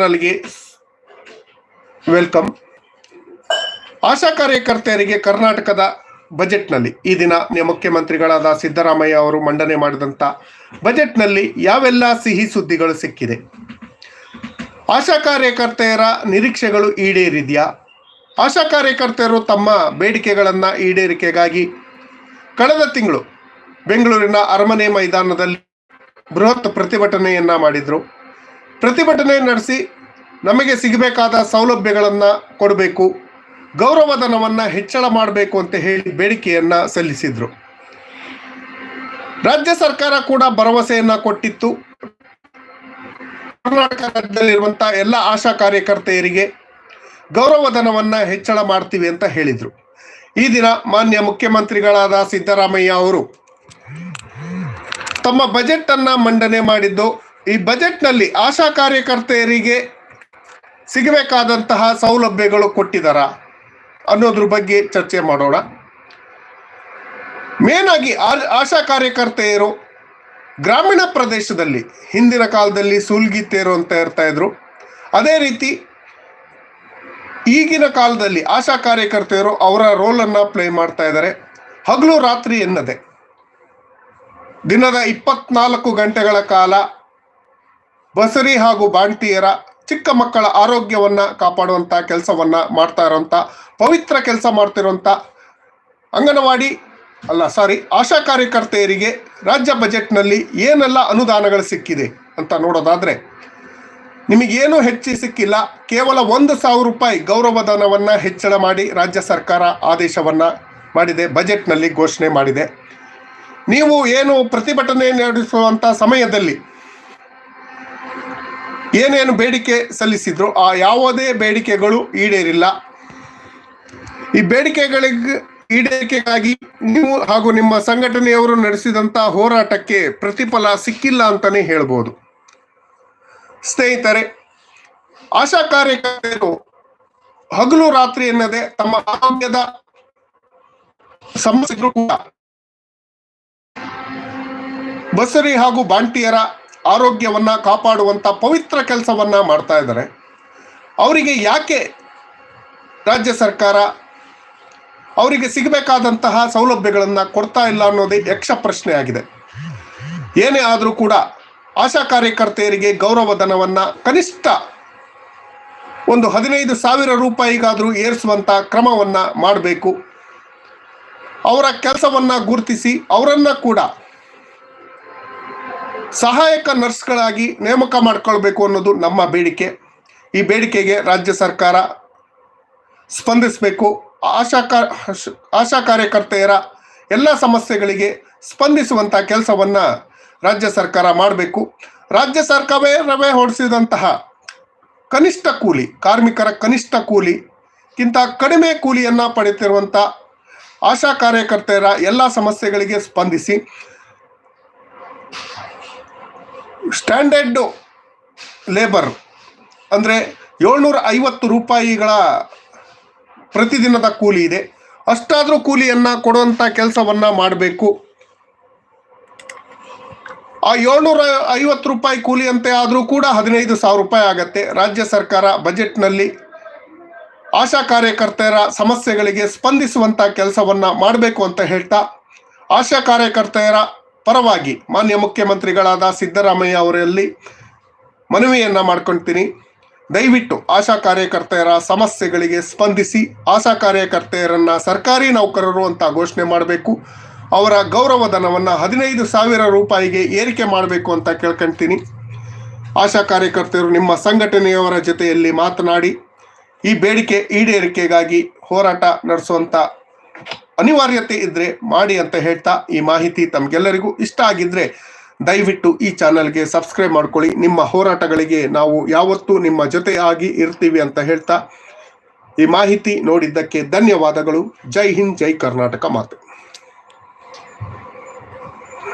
ಚಾನಲ್ಗೆ ವೆಲ್ಕಮ್ ಆಶಾ ಕಾರ್ಯಕರ್ತೆಯರಿಗೆ ಕರ್ನಾಟಕದ ಬಜೆಟ್ನಲ್ಲಿ ಈ ದಿನ ಮುಖ್ಯಮಂತ್ರಿಗಳಾದ ಸಿದ್ದರಾಮಯ್ಯ ಅವರು ಮಂಡನೆ ಮಾಡಿದಂಥ ಬಜೆಟ್ನಲ್ಲಿ ಯಾವೆಲ್ಲ ಸಿಹಿ ಸುದ್ದಿಗಳು ಸಿಕ್ಕಿದೆ? ಆಶಾ ಕಾರ್ಯಕರ್ತೆಯರ ನಿರೀಕ್ಷೆಗಳು ಈಡೇರಿದೆಯಾ? ಆಶಾ ಕಾರ್ಯಕರ್ತೆಯರು ತಮ್ಮ ಬೇಡಿಕೆಗಳನ್ನು ಈಡೇರಿಕೆಗಾಗಿ ಕಳೆದ ತಿಂಗಳು ಬೆಂಗಳೂರಿನ ಅರಮನೆ ಮೈದಾನದಲ್ಲಿ ಬೃಹತ್ ಪ್ರತಿಭಟನೆಯನ್ನ ಮಾಡಿದರು. ಪ್ರತಿಭಟನೆ ನಡೆಸಿ ನಮಗೆ ಸಿಗಬೇಕಾದ ಸೌಲಭ್ಯಗಳನ್ನು ಕೊಡಬೇಕು, ಗೌರವಧನವನ್ನು ಹೆಚ್ಚಳ ಮಾಡಬೇಕು ಅಂತ ಹೇಳಿ ಬೇಡಿಕೆಯನ್ನು ಸಲ್ಲಿಸಿದರು. ರಾಜ್ಯ ಸರ್ಕಾರ ಕೂಡ ಭರವಸೆಯನ್ನು ಕೊಟ್ಟಿತ್ತು. ಕರ್ನಾಟಕ ರಾಜ್ಯದಲ್ಲಿರುವಂಥ ಎಲ್ಲ ಆಶಾ ಕಾರ್ಯಕರ್ತೆಯರಿಗೆ ಗೌರವಧನವನ್ನು ಹೆಚ್ಚಳ ಮಾಡ್ತೀವಿ ಅಂತ ಹೇಳಿದರು. ಈ ದಿನ ಮಾನ್ಯ ಮುಖ್ಯಮಂತ್ರಿಗಳಾದ ಸಿದ್ದರಾಮಯ್ಯ ಅವರು ತಮ್ಮ ಬಜೆಟ್ ಅನ್ನ ಮಂಡನೆ ಮಾಡಿದ್ದು ಈ ಬಜೆಟ್ನಲ್ಲಿ ಆಶಾ ಕಾರ್ಯಕರ್ತೆಯರಿಗೆ ಸಿಗಬೇಕಾದಂತಹ ಸೌಲಭ್ಯಗಳು ಕೊಟ್ಟಿದ್ದಾರಾ ಅನ್ನೋದ್ರ ಬಗ್ಗೆ ಚರ್ಚೆ ಮಾಡೋಣ. ಮೇನ್ ಆಗಿ ಆಶಾ ಕಾರ್ಯಕರ್ತೆಯರು ಗ್ರಾಮೀಣ ಪ್ರದೇಶದಲ್ಲಿ ಹಿಂದಿನ ಕಾಲದಲ್ಲಿ ಸುಲ್ಗಿತ್ತೇರು ಅಂತ ಇರ್ತಾ ಇದ್ರು. ಅದೇ ರೀತಿ ಈಗಿನ ಕಾಲದಲ್ಲಿ ಆಶಾ ಕಾರ್ಯಕರ್ತೆಯರು ಅವರ ರೋಲನ್ನು ಪ್ಲೇ ಮಾಡ್ತಾ ಇದ್ದಾರೆ. ಹಗಲು ರಾತ್ರಿ ಎನ್ನದೆ. ದಿನದ ಇಪ್ಪತ್ನಾಲ್ಕು ಗಂಟೆಗಳ ಕಾಲ ಬಸರಿ ಹಾಗೂ ಬಾಣ್ತಿಯರ ಚಿಕ್ಕ ಮಕ್ಕಳ ಆರೋಗ್ಯವನ್ನ ಕಾಪಾಡುವಂತ ಕೆಲಸವನ್ನ ಮಾಡ್ತಾ ಇರೋಂಥ ಪವಿತ್ರ ಕೆಲಸ ಮಾಡ್ತಿರೋಂಥ ಅಂಗನವಾಡಿ, ಅಲ್ಲ ಸಾರಿ ಆಶಾ ಕಾರ್ಯಕರ್ತೆಯರಿಗೆ ರಾಜ್ಯ ಬಜೆಟ್ನಲ್ಲಿ ಏನೆಲ್ಲ ಅನುದಾನಗಳು ಸಿಕ್ಕಿದೆ ಅಂತ ನೋಡೋದಾದ್ರೆ, ನಿಮಗೇನು ಹೆಚ್ಚಿ ಸಿಕ್ಕಿಲ್ಲ. ಕೇವಲ ಒಂದು ಸಾವಿರ ರೂಪಾಯಿ ಗೌರವಧನವನ್ನು ಹೆಚ್ಚಳ ಮಾಡಿ ರಾಜ್ಯ ಸರ್ಕಾರ ಆದೇಶವನ್ನು ಮಾಡಿದೆ, ಬಜೆಟ್ನಲ್ಲಿ ಘೋಷಣೆ ಮಾಡಿದೆ. ನೀವು ಏನು ಪ್ರತಿಭಟನೆ ನಡೆಸುವಂಥ ಸಮಯದಲ್ಲಿ ಏನೇನು ಬೇಡಿಕೆ ಸಲ್ಲಿಸಿದ್ರು ಆ ಯಾವುದೇ ಬೇಡಿಕೆಗಳು ಈಡೇರಿಲ್ಲ. ಈ ಬೇಡಿಕೆಗಳಿಗೆ ಈಡೇರಿಕೆಗಾಗಿ ನೀವು ಹಾಗೂ ನಿಮ್ಮ ಸಂಘಟನೆಯವರು ನಡೆಸಿದಂತ ಹೋರಾಟಕ್ಕೆ ಪ್ರತಿಫಲ ಸಿಕ್ಕಿಲ್ಲ ಅಂತಾನೆ ಹೇಳ್ಬೋದು. ಸ್ನೇಹಿತರೆ, ಆಶಾ ಕಾರ್ಯಕರ್ತರು ಹಗಲು ರಾತ್ರಿ ಎನ್ನದೆ ತಮ್ಮ ಆರೋಗ್ಯದ ಸಮಸ್ಯೆಗಳು ಕೂಡ ಬಸರಿ ಹಾಗೂ ಬಾಂಟಿಯರ ಆರೋಗ್ಯವನ್ನ ಕಾಪಾಡುವಂಥ ಪವಿತ್ರ ಕೆಲಸವನ್ನು ಮಾಡ್ತಾ ಇದ್ದಾರೆ. ಅವರಿಗೆ ಯಾಕೆ ರಾಜ್ಯ ಸರ್ಕಾರ ಅವರಿಗೆ ಸಿಗಬೇಕಾದಂತಹ ಸೌಲಭ್ಯಗಳನ್ನು ಕೊಡ್ತಾ ಇಲ್ಲ ಅನ್ನೋದೇ ಯಕ್ಷ ಪ್ರಶ್ನೆ ಆಗಿದೆ. ಏನೇ ಆದರೂ ಕೂಡ ಆಶಾ ಕಾರ್ಯಕರ್ತೆಯರಿಗೆ ಗೌರವಧನವನ್ನ ಕನಿಷ್ಠ ಒಂದು ಹದಿನೈದು ಸಾವಿರ ರೂಪಾಯಿಗಾದರೂ ಏರಿಸುವಂಥ ಕ್ರಮವನ್ನು ಮಾಡಬೇಕು. ಅವರ ಕೆಲಸವನ್ನು ಗುರುತಿಸಿ ಅವರನ್ನು ಕೂಡ ಸಹಾಯಕ ನರ್ಸ್ಗಳಾಗಿ ನೇಮಕ ಮಾಡ್ಕೊಳ್ಬೇಕು ಅನ್ನೋದು ನಮ್ಮ ಬೇಡಿಕೆ. ಈ ಬೇಡಿಕೆಗೆ ರಾಜ್ಯ ಸರ್ಕಾರ ಸ್ಪಂದಿಸಬೇಕು. ಆಶಾ ಕಾ, ಆಶಾ ಕಾರ್ಯಕರ್ತೆಯರ ಎಲ್ಲ ಸಮಸ್ಯೆಗಳಿಗೆ ಸ್ಪಂದಿಸುವಂಥ ಕೆಲಸವನ್ನು ರಾಜ್ಯ ಸರ್ಕಾರ ಮಾಡಬೇಕು. ರಾಜ್ಯ ಸರ್ಕಾರವೇ ಹೊಡೆಸಿದಂತಹ ಕನಿಷ್ಠ ಕೂಲಿ, ಕಾರ್ಮಿಕರ ಕನಿಷ್ಠ ಕೂಲಿಗಿಂತ ಕಡಿಮೆ ಕೂಲಿಯನ್ನು ಪಡೆಯುತ್ತಿರುವಂಥ ಆಶಾ ಕಾರ್ಯಕರ್ತೆಯರ ಎಲ್ಲ ಸಮಸ್ಯೆಗಳಿಗೆ ಸ್ಪಂದಿಸಿ ಸ್ಟ್ಯಾಂಡರ್ಡ್ ಲೇಬರ್ ಅಂದರೆ ಏಳ್ನೂರ ಐವತ್ತು ರೂಪಾಯಿಗಳ ಪ್ರತಿದಿನದ ಕೂಲಿ ಇದೆ. ಅಷ್ಟಾದರೂ ಕೂಲಿಯನ್ನು ಕೊಡುವಂಥ ಕೆಲಸವನ್ನು ಮಾಡಬೇಕು. ಆ ಏಳ್ನೂರ ಐವತ್ತು ರೂಪಾಯಿ ಕೂಲಿಯಂತೆ ಆದರೂ ಕೂಡ ಹದಿನೈದು ಸಾವಿರ ರೂಪಾಯಿ ಆಗತ್ತೆ. ರಾಜ್ಯ ಸರ್ಕಾರ ಬಜೆಟ್ನಲ್ಲಿ ಆಶಾ ಕಾರ್ಯಕರ್ತೆಯರ ಸಮಸ್ಯೆಗಳಿಗೆ ಸ್ಪಂದಿಸುವಂಥ ಕೆಲಸವನ್ನು ಮಾಡಬೇಕು ಅಂತ ಹೇಳ್ತಾ, ಆಶಾ ಕಾರ್ಯಕರ್ತೆಯರ ಪರವಾಗಿ ಮಾನ್ಯ ಮುಖ್ಯಮಂತ್ರಿಗಳಾದ ಸಿದ್ದರಾಮಯ್ಯ ಅವರಲ್ಲಿ ಮನವಿಯನ್ನ ಮಾಡ್ಕೊಳ್ತೀನಿ ದಯವಿಟ್ಟು ಆಶಾ ಕಾರ್ಯಕರ್ತೆಯರ ಸಮಸ್ಯೆಗಳಿಗೆ ಸ್ಪಂದಿಸಿ, ಆಶಾ ಕಾರ್ಯಕರ್ತೆಯರನ್ನ ಸರ್ಕಾರಿ ನೌಕರರು ಅಂತ ಘೋಷಣೆ ಮಾಡಬೇಕು. ಅವರ ಗೌರವಧನವನ್ನು ಹದಿನೈದು ಸಾವಿರ ರೂಪಾಯಿಗೆ ಏರಿಕೆ ಮಾಡಬೇಕು ಅಂತ ಕೇಳ್ಕೊಳ್ತೀನಿ ಆಶಾ ಕಾರ್ಯಕರ್ತರು ನಿಮ್ಮ ಸಂಘಟನೆಯವರ ಜೊತೆಯಲ್ಲಿ ಮಾತನಾಡಿ, ಈ ಬೇಡಿಕೆ ಈಡೇರಿಕೆಗಾಗಿ ಹೋರಾಟ ನಡೆಸುವಂತ ಅನಿವಾರ್ಯತೆ ಇದ್ರೆ ಮಾಡಿ ಅಂತ ಹೇಳ್ತಾ ಈ ಮಾಹಿತಿ ತಮಗೆಲ್ಲರಿಗೂ ಇಷ್ಟ ಆಗಿದ್ರೆ ದಯವಿಟ್ಟು ಈ ಚಾನಲ್ಗೆ ಸಬ್ಸ್ಕ್ರೈಬ್ ಮಾಡ್ಕೊಳ್ಳಿ. ನಿಮ್ಮ ಹೋರಾಟಗಳಿಗೆ ನಾವು ಯಾವತ್ತೂ ನಿಮ್ಮ ಜೊತೆ ಆಗಿ ಇರ್ತೀವಿ ಅಂತ ಹೇಳ್ತಾ ಈ ಮಾಹಿತಿ ನೋಡಿದ್ದಕ್ಕೆ ಧನ್ಯವಾದಗಳು. ಜೈ ಹಿಂದ್, ಜೈ ಕರ್ನಾಟಕ ಮಾತೆ.